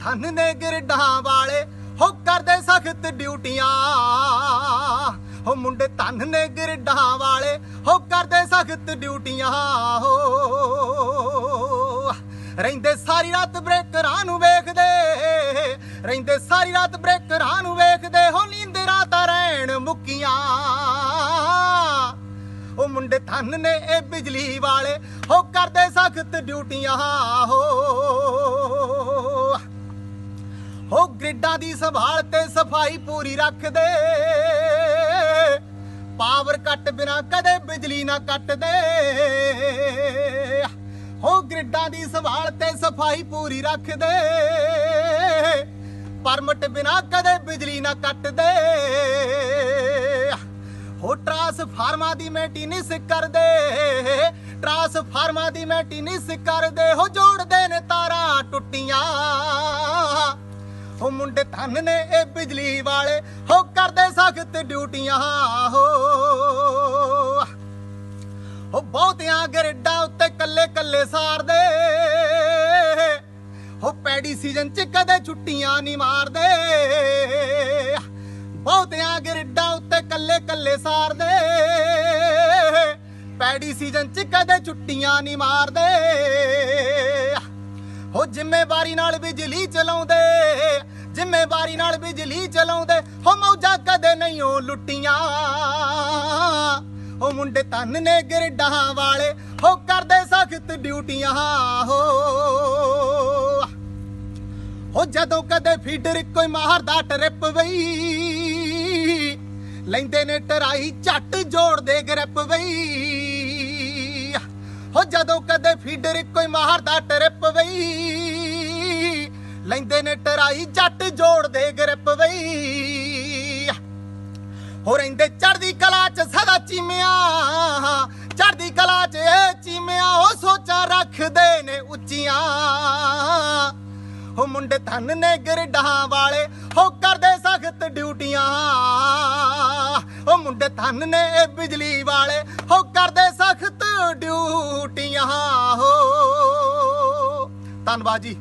ਧੰਨ ਨੇ ਗਿਰਡਾਂ ਵਾਲੇ, ਹੋ ਕਰਦੇ ਸਖਤ ਡਿਊਟੀਆਂ। ਹੋ ਮੁੰਡੇ ਧੰਨ ਨੇ ਗਿਰਡਾਂ ਵਾਲੇ, ਹੋ ਕਰਦੇ ਸਖਤ ਡਿਊਟੀਆਂ। ਹੋ ਰਹਿੰਦੇ ਸਾਰੀ ਰਾਤ ਬ੍ਰੇਕਰਾਂ ਨੂੰ ਵੇਖਦੇ, ਰਹਿੰਦੇ ਸਾਰੀ ਰਾਤ ਬ੍ਰੇਕਰਾਂ ਨੂੰ ਵੇਖਦੇ, ਹੋ ਨੀਂਦਰਾਂ ਤਾਂ ਰਹਿਣ ਮੁੱਕੀਆਂ। ਉਹ ਮੁੰਡੇ ਧੰਨ ਨੇ ਇਹ ਬਿਜਲੀ ਵਾਲੇ, ਹੋ ਕਰਦੇ ਸਖਤ ਡਿਊਟੀਆਂ। ਹੋ ਹੋ ਦੀ ਸੰਭਾਲ ਤੇ ਸਫ਼ਾਈ ਪੂਰੀ ਰੱਖਦੇ ਪਾਵਰ ਕੱਟ ਬਿਨਾ ਕਦੇ ਬਿਜਲੀ ਨਾ ਕੱਟਦੇ ਹੋ ਗ੍ਰਿਡਾਂ ਦੀ ਸੰਭਾਲ ਤੇ ਸਫ਼ਾਈ ਪੂਰੀ ਰੱਖਦੇ ਪਰਮਟ ਬਿਨਾ ਕਦੇ ਬਿਜਲੀ ਨਾ ਕੱਟਦੇ ਹੋ ਟਰਾਂਸਫਾਰਮਾਂ ਦੀ ਮੇਨਟੇਨੈਂਸ ਕਰਦੇ ਟਰਾਂਸਫਾਰਮਾਂ ਦੀ। ਮੇਨਟੇਨੈਂਸ ਕਰਦੇ ਹੋ ਜੋੜਦੇ ਨੇ ਤਾਰਾਂ ਟੁੱਟੀਆਂ। ਹੋ ਮੁੰਡੇ ਧੰਨ ਨੇ ਇਹ ਬਿਜਲੀ ਵਾਲੇ। ਹੋ ਕਰਦੇ ਸਖਤ ਡਿਊਟੀਆਂ, ਹੋ। ਹੋ ਬਹੁਤਿਆਂ ਗਰੇਡਾਂ ਉੱਤੇ ਕੱਲੇ ਕੱਲੇ ਸਾਰਦੇ। ਹੋ ਪੈੜੀ ਸੀਜ਼ਨ ਚ ਕਦੇ ਛੁੱਟੀਆਂ ਨਹੀਂ ਮਾਰਦੇ। ਬਹੁਤਿਆਂ ਗਰੇਡਾਂ ਉੱਤੇ ਕੱਲੇ ਕੱਲੇ ਸਾਰਦੇ। ਪੈੜੀ ਸੀਜ਼ਨ ਚ ਕਦੇ ਛੁੱਟੀਆਂ ਨਹੀਂ ਮਾਰਦੇ। ਹੋ ਜ਼ਿੰਮੇਵਾਰੀ ਨਾਲ ਬਿਜਲੀ ਚਲਾਉਂਦੇ। ਜ਼ਿੰਮੇਵਾਰੀ ਨਾਲ ਬਿਜਲੀ ਚਲਾਉਂਦੇ ਹੋ ਮੌਜਾਂ ਕਦੇ ਨਹੀਂ ਉਹ ਲੁੱਟੀਆਂ। ਉਹ ਮੁੰਡੇ ਧੰਨ ਨੇ ਗਰਡਾਂ ਵਾਲੇ ਹੋ ਕਰਦੇ ਸਖਤ ਡਿਊਟੀਆਂ। ਹੋ। ਹੋ ਜਦੋਂ ਕਦੇ ਫੀਡਰ ਕੋਈ ਮਾਰਦਾ ਟਰਿਪ ਵਈ, ਲੈਂਦੇ ਨੇ ਟਰਾਈ ਝੱਟ ਜੋੜਦੇ ਗ੍ਰਿਪ ਵਈ। ਹੋ ਜਦੋਂ ਕਦੇ ਫੀਡਰ ਕੋਈ ਮਾਰਦਾ ਟਰਿਪ ਵਈ ਲੈਂਦੇ ਨੇ ਟਰਾਈ ਝੱਟ ਜੋੜਦੇ ਗ੍ਰਿਪ ਵਈ। ਹੋ ਰਹਿੰਦੇ ਚੜਦੀ ਕਲਾ ਚ ਸਦਾ ਚੀਮਿਆ ਚੜਦੀ ਕਲਾ ਚ ਚੀਮਿਆ, ਉਹ ਸੋਚਾਂ ਰੱਖਦੇ ਨੇ ਉੱਚੀਆਂ। ਹੋ ਮੁੰਡੇ ਧੰਨ ਨੇ ਗਿਰਡਾਂ ਵਾਲੇ, ਹੋ ਕਰਦੇ ਸਖਤ ਡਿਊਟੀਆਂ। ਹੋ ਮੁੰਡੇ ਧੰਨ ਨੇ ਬਿਜਲੀ ਵਾਲੇ, ਹੋ ਕਰਦੇ ਸਖਤ ਡਿਊਟੀਆਂ। ਹੋ ਧੰਨਵਾਦ ਜੀ।